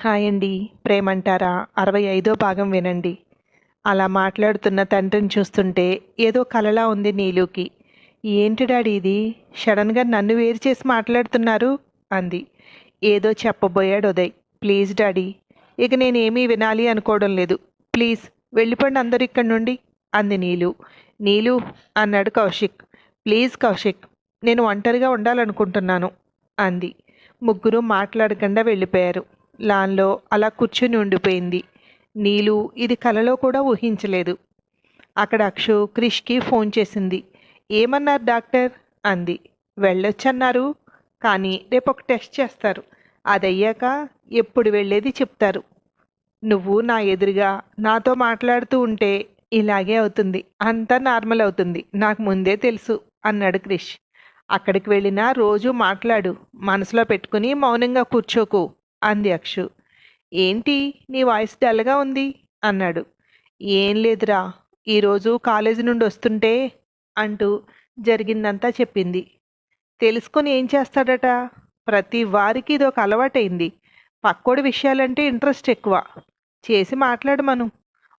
Hi అండి. ప్రేమంటారా? అరవై ఐదో భాగం వినండి. అలా మాట్లాడుతున్న తండ్రిని చూస్తుంటే ఏదో కలలా ఉంది నీలుకి. ఏంటి డాడీ ఇది? సడన్గా నన్ను వేరు చేసి మాట్లాడుతున్నారు? అంది. ఏదో చెప్పబోయాడు ఉదయ్. Please daddy. ఇక నేనేమీ వినాలి అనుకోవడం లేదు. ప్లీజ్ వెళ్ళిపోండి అందరు ఇక్కడి నుండి అంది నీలు. నీలు అన్నాడు కౌశిక్. ప్లీజ్ కౌశిక్ నేను ఒంటరిగా ఉండాలనుకుంటున్నాను అంది. ముగ్గురు మాట్లాడకుండా వెళ్ళిపోయారు. లాన్లో అలా కూర్చుని ఉండిపోయింది. నీలు ఇది కలలో కూడా ఊహించలేదు. అక్కడ అక్షు క్రిష్కి ఫోన్ చేసింది. ఏమన్నారు డాక్టర్? అంది. వెళ్ళొచ్చన్నారు. కానీ రేపు ఒక టెస్ట్ చేస్తారు. అది అయ్యాక ఎప్పుడు వెళ్ళేది చెప్తారు. నువ్వు నా ఎదురుగా నాతో మాట్లాడుతూ ఉంటే ఇలాగే అవుతుంది. అంతా నార్మల్ అవుతుంది. నాకు ముందే తెలుసు అన్నాడు క్రిష్. అక్కడికి వెళ్ళినా రోజు మాట్లాడు. మనసులో పెట్టుకుని మౌనంగా కూర్చోకు. అంది అక్షు. ఏంటి? నీ వాయిస్ డల్గా ఉంది అన్నాడు. ఏం లేదురా. ఈరోజు కాలేజీ నుండి వస్తుంటే అంటూ జరిగిందంతా చెప్పింది. తెలుసుకొని ఏం చేస్తాడట? ప్రతి వారికి ఇది ఒక అలవాటైంది. పక్కోడి విషయాలంటే ఇంట్రెస్ట్ ఎక్కువ. చేసి మాట్లాడు మనం.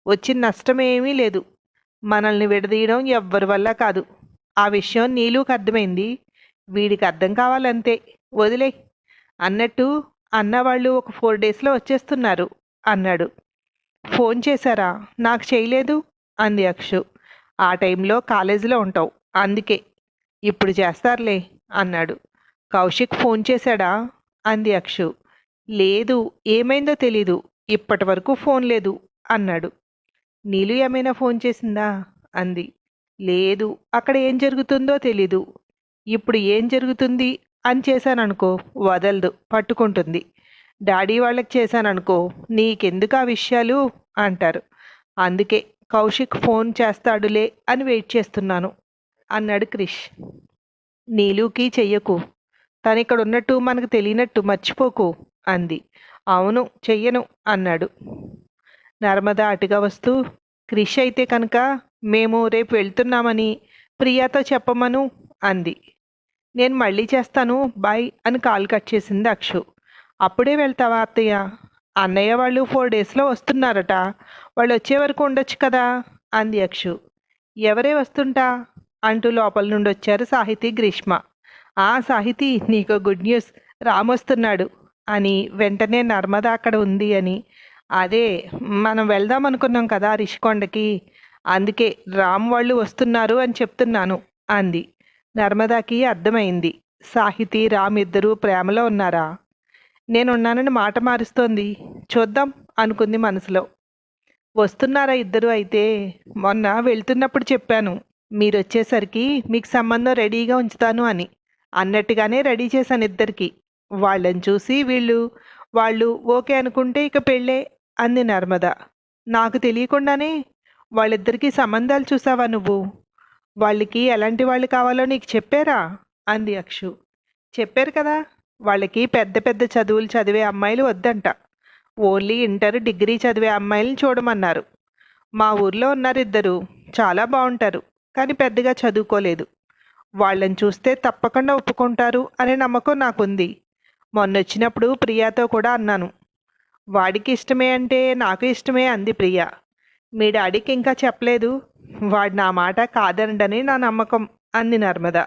వచ్చిన నష్టం ఏమీ లేదు. మనల్ని విడదీయడం ఎవ్వరి వల్ల కాదు. ఆ విషయం నీలుకు అర్థమైంది. వీడికి అర్థం కావాలంతే. వదిలే. అన్నట్టు అన్నవాళ్ళు ఒక ఫోర్ డేస్లో వచ్చేస్తున్నారు అన్నాడు. ఫోన్ చేశారా? నాకు చేయలేదు అంది అక్షు. ఆ టైంలో కాలేజీలో ఉంటావు అందుకే. ఇప్పుడు చేస్తారులే అన్నాడు. కౌశిక్ ఫోన్ చేశాడా? అంది అక్షు. లేదు ఏమైందో తెలీదు ఇప్పటి వరకు ఫోన్ లేదు అన్నాడు. నీలు ఏమైనా ఫోన్ చేసిందా? అంది. లేదు అక్కడ ఏం జరుగుతుందో తెలీదు. ఇప్పుడు ఏం జరుగుతుంది అని చేశాననుకో వదలదు పట్టుకుంటుంది. డాడీ వాళ్ళకి చేశాననుకో నీకెందుకు ఆ విషయాలు? అంటారు. అందుకే కౌశిక్ ఫోన్ చేస్తాడులే అని వెయిట్ చేస్తున్నాను అన్నాడు క్రిష్. నీలుకి చెయ్యకు. తను ఇక్కడ ఉన్నట్టు మనకు తెలియనట్టు మర్చిపోకు అంది. అవును చెయ్యను అన్నాడు. నర్మద అటుగా వస్తూ క్రిష్ అయితే కనుక మేము రేపు వెళ్తున్నామని ప్రియాతో చెప్పమను అంది. నేను మళ్ళీ చేస్తాను బాయ్ అని కాల్ కట్ చేసింది అక్షు. అప్పుడే వెళ్తావా అత్తయ్య? అన్నయ్య వాళ్ళు ఫోర్ డేస్లో వస్తున్నారట. వాళ్ళు వచ్చే వరకు ఉండొచ్చు కదా? అంది అక్షు. ఎవరే వస్తుంటా? అంటూ లోపల నుండి వచ్చారు సాహితీ గ్రీష్మ. ఆ సాహితీ నీకు గుడ్ న్యూస్ రామ్ వస్తున్నాడు అని వెంటనే నర్మద అక్కడ ఉంది అని. అదే మనం వెళ్దాం అనుకున్నాం కదా రిషికొండకి. అందుకే రామ్ వాళ్ళు వస్తున్నారు అని చెప్తున్నాను అంది. నర్మదాకి అర్థమైంది. సాహితీ రామ్ ఇద్దరూ ప్రేమలో ఉన్నారా? నేనున్నానని మాట మారుస్తోంది. చూద్దాం అనుకుంది మనసులో. వస్తున్నారా ఇద్దరు అయితే? మొన్న వెళ్తున్నప్పుడు చెప్పాను. మీరు వచ్చేసరికి మీకు సంబంధం రెడీగా ఉంచుతాను అని. అన్నట్టుగానే రెడీ చేశాను ఇద్దరికి. వాళ్ళని చూసి వీళ్ళు వాళ్ళు ఓకే అనుకుంటే ఇక పెళ్ళే అంది నర్మద. నాకు తెలియకుండానే వాళ్ళిద్దరికీ సంబంధాలు చూసావా నువ్వు? వాళ్ళకి ఎలాంటి వాళ్ళు కావాలో నీకు చెప్పారా? అంది అక్షు. చెప్పారు కదా వాళ్ళకి పెద్ద పెద్ద చదువులు చదివే అమ్మాయిలు వద్దంట. ఓన్లీ ఇంటర్ డిగ్రీ చదివే అమ్మాయిలను చూడమన్నారు. మా ఊర్లో ఉన్నారు ఇద్దరు చాలా బాగుంటారు కానీ పెద్దగా చదువుకోలేదు. వాళ్ళని చూస్తే తప్పకుండా ఒప్పుకుంటారు అనే నమ్మకం నాకుంది. మొన్న వచ్చినప్పుడు ప్రియాతో కూడా అన్నాను. వాడికి ఇష్టమే అంటే నాకు ఇష్టమే అంది ప్రియా. మీ డాడీకి ఇంకా చెప్పలేదు వాడు నా మాట కాదనడని నా నమ్మకం అంది నర్మద.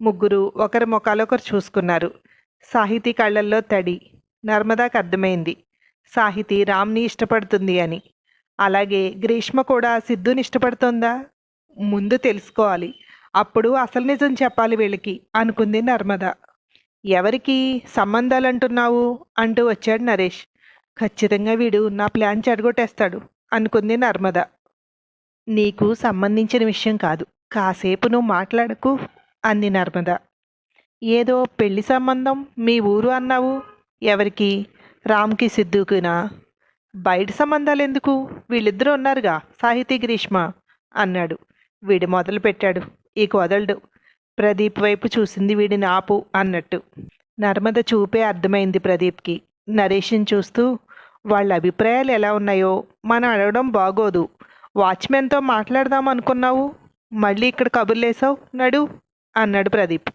ముగ్గురు ఒకరి ముఖాలొకరు చూసుకున్నారు. సాహితీ కళ్ళల్లో తడి. నర్మదాకు అర్థమైంది. సాహితీ రామ్ని ఇష్టపడుతుంది అని. అలాగే గ్రీష్మ కూడా సిద్ధుని ఇష్టపడుతుందా? ముందు తెలుసుకోవాలి. అప్పుడు అసలు నిజం చెప్పాలి వీళ్ళకి అనుకుంది నర్మద. ఎవరికి సంబంధాలు అంటున్నావు అంటూ వచ్చాడు నరేష్. ఖచ్చితంగా వీడు నా ప్లాన్ చెడగొట్టేస్తాడు అనుకుంది నర్మద. నీకు సంబంధించిన విషయం కాదు. కాసేపు నువ్వు మాట్లాడకు అంది నర్మద. ఏదో పెళ్ళి సంబంధం మీ ఊరు అన్నావు. ఎవరికి? రామ్కి సిద్ధుకునా? బయట సంబంధాలు ఎందుకు వీళ్ళిద్దరూ ఉన్నారుగా సాహితీ గ్రీష్మ అన్నాడు. వీడు మొదలు పెట్టాడు. ఈ వదలడు. ప్రదీప్ వైపు చూసింది వీడిని ఆపు అన్నట్టు. నర్మద చూపే అర్థమైంది ప్రదీప్కి. నరేష్ని చూస్తూ వాళ్ళ అభిప్రాయాలు ఎలా ఉన్నాయో మనం అడగడం బాగోదు. వాచ్మెన్తో మాట్లాడదాం అనుకున్నావు? మళ్ళీ ఇక్కడ కబుర్లేసావు నడు అన్నాడు ప్రదీప్.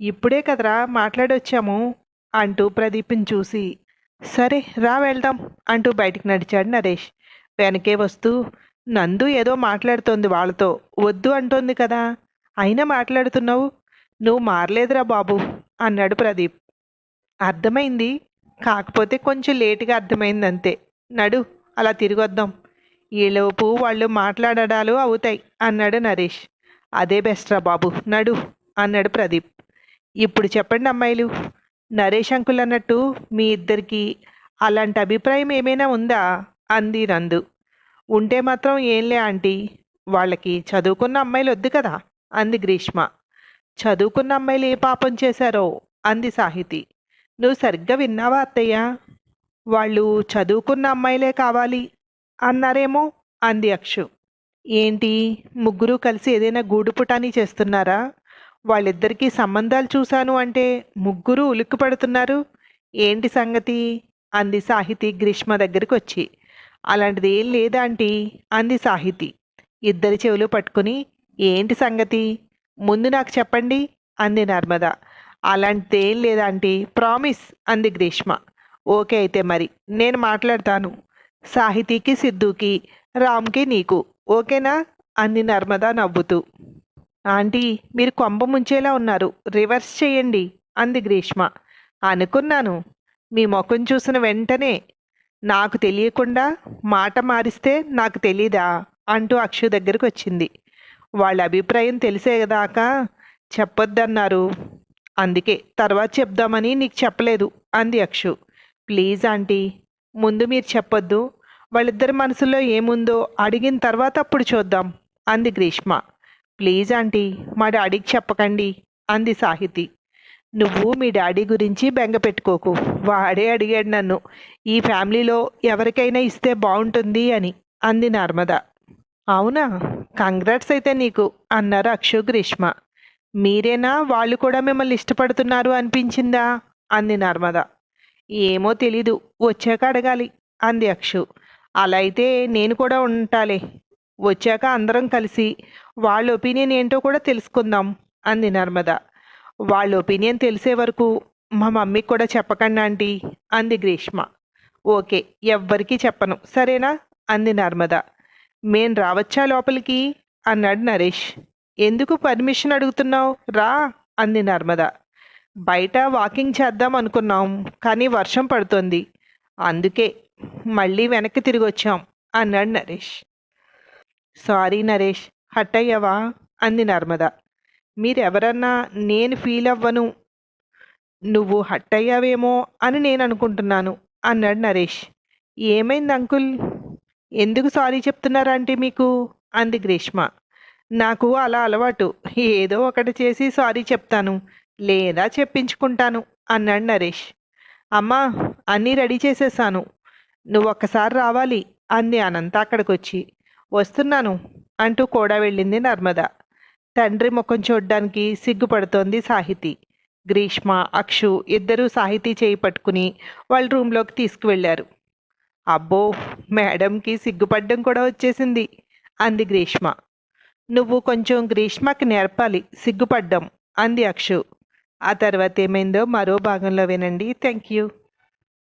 ఇప్పుడే కదరా మాట్లాడొచ్చాము అంటూ ప్రదీప్ని చూసి. సరే రా వెళ్దాం అంటూ బయటికి నడిచాడు నరేష్. వెనకే వస్తూ నందు ఏదో మాట్లాడుతోంది వాళ్ళతో. వద్దు అంటోంది కదా. అయినా మాట్లాడుతున్నావు? నువ్వు మారలేదురా బాబు అన్నాడు ప్రదీప్. అర్థమైంది? కాకపోతే కొంచెం లేటుగా అర్థమైంది అంతే నడు అలా తిరిగొద్దాం. ఈలోపు వాళ్ళు మాట్లాడడాలు అవుతాయి అన్నాడు నరేష్. అదే బెస్ట్ రా బాబు నడు అన్నాడు ప్రదీప్. ఇప్పుడు చెప్పండి అమ్మాయిలు నరేష్ అంకుల్ అన్నట్టు మీ ఇద్దరికి అలాంటి అభిప్రాయం ఏమైనా ఉందా? అంది నందు. ఉంటే మాత్రం ఏంలే ఆంటీ వాళ్ళకి చదువుకున్న అమ్మాయిలు వద్దు కదా? అంది గ్రీష్మ. చదువుకున్న అమ్మాయిలు ఏ పాపం చేశారో? అంది సాహితి. నువ్వు సరిగ్గా విన్నావా అత్తయ్య? వాళ్ళు చదువుకున్న అమ్మాయిలే కావాలి అన్నారేమో అంది అక్షు. ఏంటి? ముగ్గురు కలిసి ఏదైనా గూడుపుటాని చేస్తున్నారా? వాళ్ళిద్దరికీ సంబంధాలు చూశాను అంటే ముగ్గురు ఉలిక్కి పడుతున్నారు. ఏంటి సంగతి? అంది సాహితి గ్రీష్మ దగ్గరికి వచ్చి అలాంటిది ఏం లేదా ఆంటీ? అంది సాహితి. ఇద్దరి చెవులు పట్టుకుని ఏంటి సంగతి? ముందు నాకు చెప్పండి అంది నర్మద. అలాంటిది ఏం లేదా ఆంటీ? ప్రామిస్ అంది గ్రీష్మ. ఓకే అయితే మరి నేను మాట్లాడతాను. సాహితీకి సిద్ధుకి రామ్కి నీకు ఓకేనా? అంది నర్మదా నవ్వుతూ. ఆంటీ మీరు కొంప ముంచేలా ఉన్నారు. రివర్స్ చేయండి అంది గ్రీష్మ. అనుకున్నాను. మీ ముఖం చూసిన వెంటనే నాకు తెలియకుండా మాట మారిస్తే నాకు తెలీదా? అంటూ అక్షు దగ్గరికి వచ్చింది. వాళ్ళ అభిప్రాయం తెలిసేదాకా చెప్పొద్దన్నారు. అందుకే తర్వాత చెప్దామని నీకు చెప్పలేదు అంది అక్షు. ప్లీజ్ ఆంటీ ముందు మీరు చెప్పొద్దు. వాళ్ళిద్దరి మనసులో ఏముందో అడిగిన తర్వాత అప్పుడు చూద్దాం అంది గ్రీష్మ. ప్లీజ్ ఆంటీ మా డాడీకి చెప్పకండి అంది సాహితి. నువ్వు మీ డాడీ గురించి బెంగ పెట్టుకోకు వాడే అడిగాడు నన్ను. ఈ ఫ్యామిలీలో ఎవరికైనా ఇస్తే బాగుంటుంది అని అంది నర్మద. అవునా? కంగ్రాట్స్ అయితే నీకు అన్నారు అక్షు గ్రీష్మ. మీరేనా? వాళ్ళు కూడా మిమ్మల్ని ఇష్టపడుతున్నారు అనిపించిందా? అంది నర్మద. ఏమో తెలీదు వచ్చాక అడగాలి అంది అక్షు. అలా అయితే నేను కూడా ఉంటాలే. వచ్చాక అందరం కలిసి వాళ్ళ ఒపీనియన్ ఏంటో కూడా తెలుసుకుందాం అంది నర్మద. వాళ్ళ ఒపీనియన్ తెలిసే వరకు మా మమ్మీకి కూడా చెప్పకండి ఆంటీ అంది గ్రీష్మ. ఓకే ఎవ్వరికీ చెప్పను సరేనా అంది నర్మద. మేం రావచ్చా లోపలికి? అన్నాడు నరేష్. ఎందుకు పర్మిషన్ అడుగుతున్నావు? రా అంది నర్మద. బయట వాకింగ్ చేద్దాం అనుకున్నాం కానీ వర్షం పడుతోంది. అందుకే మళ్ళీ వెనక్కి తిరిగి వచ్చాం అన్నాడు నరేష్. సారీ నరేష్ హట్ అయ్యావా? అంది నర్మద. మీరెవరన్నా నేను ఫీల్ అవ్వను. నువ్వు హట్ అయ్యావేమో అని నేను అనుకుంటున్నాను అన్నాడు నరేష్. ఏమైంది అంకుల్? ఎందుకు సారీ చెప్తున్నారంటే మీకు? అంది గ్రీష్మ. నాకు అలా అలవాటు. ఏదో ఒకటి చేసి సారీ చెప్తాను. లేదా చెప్పించుకుంటాను అన్నాడు నరేష్. అమ్మా అన్నీ రెడీ చేసేసాను. నువ్వు ఒక్కసారి రావాలి అంది అనంత అక్కడికొచ్చి. వస్తున్నాను అంటూ కూడా వెళ్ళింది నర్మద. తండ్రి ముఖం చూడ్డానికి సిగ్గుపడుతోంది సాహితీ. గ్రీష్మ అక్షు ఇద్దరూ సాహితీ చేయి పట్టుకుని వాళ్ళ రూమ్లోకి తీసుకువెళ్ళారు. అబ్బో మేడంకి సిగ్గుపడ్డం కూడా వచ్చేసింది అంది గ్రీష్మ. నువ్వు కొంచెం గ్రీష్మకి నేర్పాలి సిగ్గుపడ్డం అంది అక్షు. ఆ తర్వాత ఏమైందో మరో భాగంలో వినండి. Thank you